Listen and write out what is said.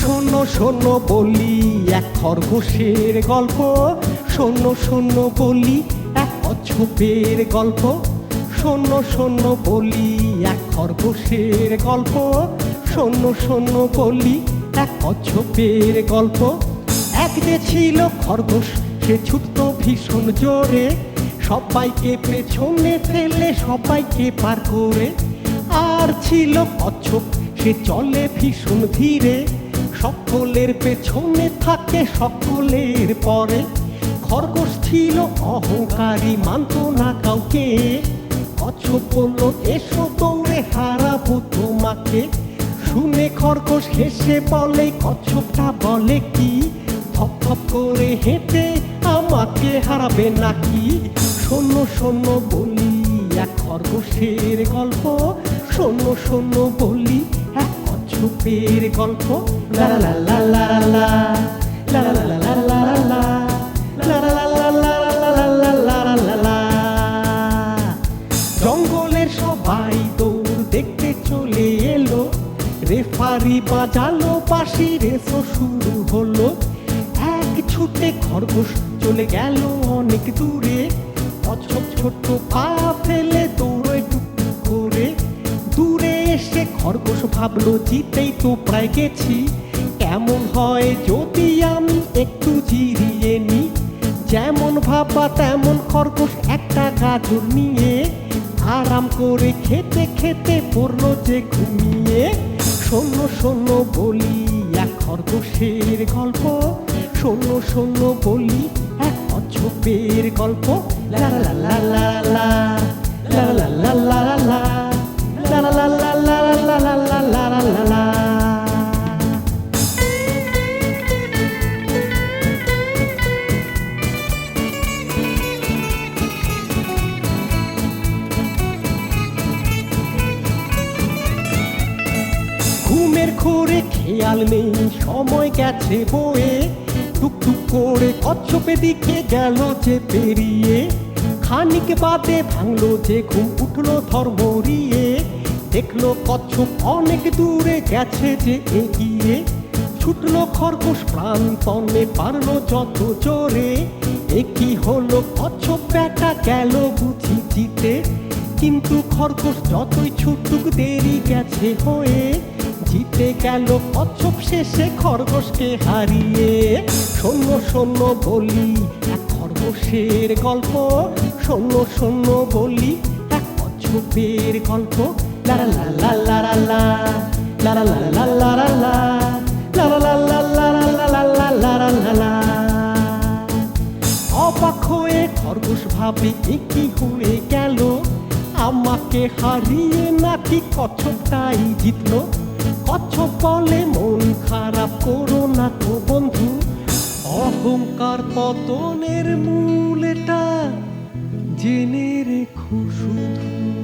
শোনো শোনো বলি এক খরগোশের গল্প। শোনো শোনো বলি এক অচ্ছপের গল্প। শোনো শোনো বলি এক খরগোশের গল্প। শোনো শোনো বলি এক অচ্ছপের গল্প। এক যে ছিল খরগোশ, সে ছুটতো ভীষণ জোরে। সবাইকে পেছনে ফেলে, সবাইকে পার করে। আর ছিল কচ্ছপ সে চলে ভীষণ ধীরে। সকলের পেছনে থাকে সকলের পরে। খরগোশ ছিল অহংকারী, মানত না কাউকে। কচ্ছপ বলল, এসো দৌড়ে, হারাবো তোমাকে। শুনে খরগোশ হেসে বলে কচ্ছপটা বলে কি? থপ থপ করে হেঁটে আমাকে হারাবে নাকি? শোনো শোনো বলি এক খরগোশের গল্প শোনো শূন্য বলি এক কচ্ছপের গল্প লা লা লা লা লা লা লা লা লা জঙ্গলের সবাই দৌড় দেখতে চলে এলো রেফারি বাজালো বাঁশি রেসো শুরু হলো এক ছুটে খরগোশ চলে গেল অনেক দূরে কচ্ছপ ছোট্ট পা ফেলে দৌড়ে টুকটুক করে। দূরে এসে খরগোশ ভাবলো, জিতেই তো প্রায় গেছি। কেমন হয় যদি আমি একটু জিরিয়ে নি যেমন ভাবা তেমন খরগোশ, একটা গাজর নিয়ে আরাম করে খেতে খেতে পড়ল যে ঘুমিয়ে। শোনো শোনো বলি এক খরগোশের গল্প। শোনো শোনো বলি অচ্ছপের গল্প ঘুমের ঘোরে খেয়াল নেই সময় গেছে বয়ে টুকটুক করে কচ্ছপে দিকে গেল যে পেরিয়ে। খানিক বাদে ভাঙলো যে ঘুম, উঠল ধর্মরিয়ে দেখল কচ্ছপ অনেক দূরে গেছে যে এগিয়ে। ছুটলো খরগোশ প্রাণ প্রান্তনে পারল যত জোরে। এ কি হলো? কচ্ছপ ব্যাটা গেল বুঝি জিতে। কিন্তু খরগোশ যতই ছুটুক দেরি গেছে হয়ে। জিতে গেল কচ্ছপ শেষে খরগোশকে হারিয়ে শূন্য শূন্য বলি এক খরগোশের গল্প শূন্য শূন্য বলি এক কচ্ছপের গল্প লারা লা লা লা লা লারা লা লা লা লা লা লারা লা লা লা লা লা লা লারা লা লা অবাক হয়ে খরগোশ ভাবে কি হয়ে গেল আমাকে হারিয়ে নাকি কচ্ছপটাই জিতলো কচ্ছপ বলে মন খারাপ করো না তো বন্ধু। অহংকার পতনের মূল এটা। জেনে রেখো শুধু।